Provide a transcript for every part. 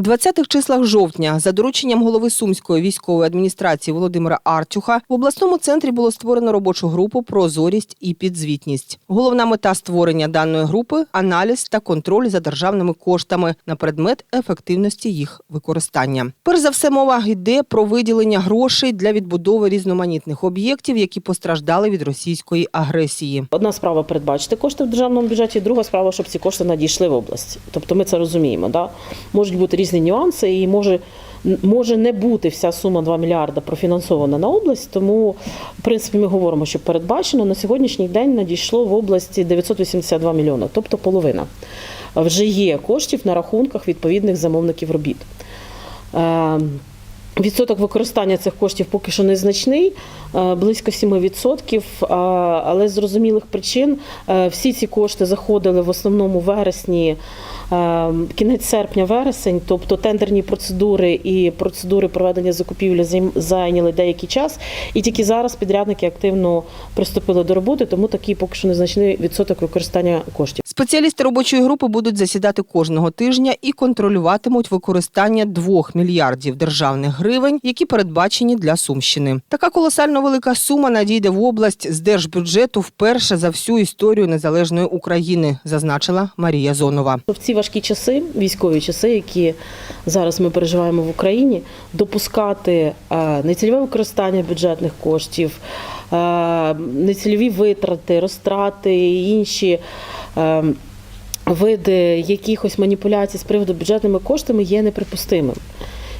В 20-х числах жовтня, за дорученням голови Сумської військової адміністрації Володимира Артюха, в обласному центрі було створено робочу групу Прозорість і підзвітність. Головна мета створення даної групи аналіз та контроль за державними коштами на предмет ефективності їх використання. Перш за все, мова йде про виділення грошей для відбудови різноманітних об'єктів, які постраждали від російської агресії. Одна справа передбачити кошти в державному бюджеті, друга справа, щоб ці кошти надійшли в область. Тобто ми це розуміємо. Да? Можуть бути різні нюанси, і може, може не бути вся сума 2 мільярда профінансована на область. Тому, в принципі, ми говоримо, що передбачено на сьогоднішній день надійшло в області 982 мільйони, тобто половина. Вже є коштів на рахунках відповідних замовників робіт. Е, Відсоток використання цих коштів поки що незначний, е, близько 7%, але з зрозумілих причин е, всі ці кошти заходили в основному в вересні, е, кінець серпня-вересень, тобто тендерні процедури і процедури проведення закупівлі зайняли деякий час, і тільки зараз підрядники активно приступили до роботи, тому такий поки що незначний відсоток використання коштів. Спеціалісти робочої групи будуть засідати кожного тижня і контролюватимуть використання 2 мільярдів державних гривень, які передбачені для Сумщини. Така колосально велика сума надійде в область з держбюджету вперше за всю історію незалежної України, зазначила Марія Зонова. Важкі часи, військові часи, які зараз ми переживаємо в Україні, допускати е, нецільове використання бюджетних коштів, е, нецільові витрати, розтрати і інші. е, Види якихось маніпуляцій з приводу бюджетними коштами є неприпустимим.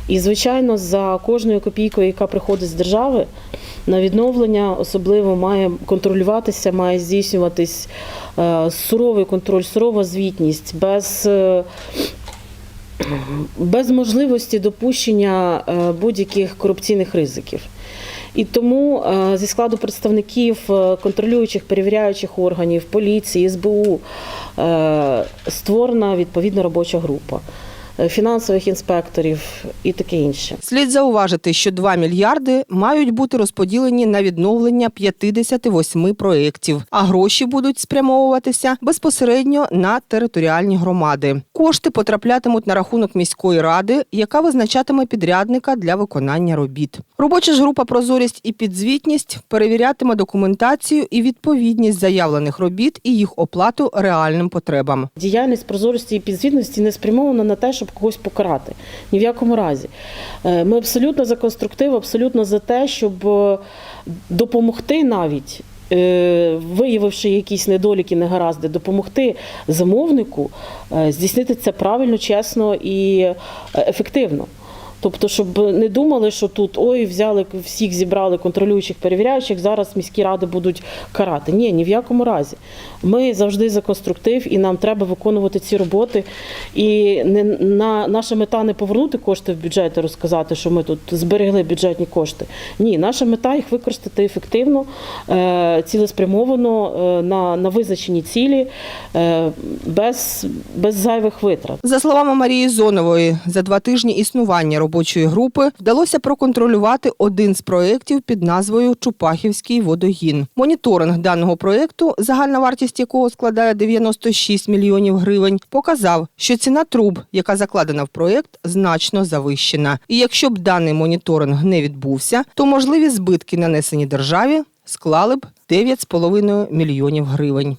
І, звичайно, за кожною копійкою, яка приходить з держави, на відновлення особливо має контролюватися, має здійснюватись е, суровий контроль, сурова звітність, без, е, без можливості допущення е, будь-яких корупційних ризиків. І тому зі складу представників контролюючих, перевіряючих органів, поліції, СБУ створена відповідна робоча група фінансових інспекторів і таке інше. Слід зауважити, що 2 мільярди мають бути розподілені на відновлення 58 проєктів, а гроші будуть спрямовуватися безпосередньо на територіальні громади. Кошти потраплятимуть на рахунок міської ради, яка визначатиме підрядника для виконання робіт. Робоча ж група Прозорість і підзвітність перевірятиме документацію і відповідність заявлених робіт і їх оплату реальним потребам. Діяльність прозорості і підзвітності не спрямована на те, щоб когось покарати. Ні в якому разі. Е, Ми абсолютно за конструктив, абсолютно за те, щоб е, допомогти навіть. е, Виявивши якісь недоліки, негаразди, допомогти замовнику здійснити це правильно, чесно і ефективно. Тобто, щоб не думали, що тут ой, взяли всіх, зібрали контролюючих, перевіряючих, зараз міські ради будуть карати. Ні, ні в якому разі. Ми завжди за конструктив, і нам треба виконувати ці роботи. І не на наша мета не повернути кошти в бюджет і розказати, що ми тут зберегли бюджетні кошти. Ні, наша мета їх використати ефективно, е, цілеспрямовано е, на, на визначені цілі, е, без, без зайвих витрат. За словами Марії Зонової, за два тижні існування робочої групи вдалося проконтролювати один з проєктів під назвою Чупахівський водогін. Моніторинг даного проєкту, загальна вартість якого складає 96 мільйонів гривень, показав, що ціна труб, яка закладена в проєкт, значно завищена. І якщо б даний моніторинг не відбувся, то можливі збитки, нанесені державі, склали б 9,5 мільйонів гривень.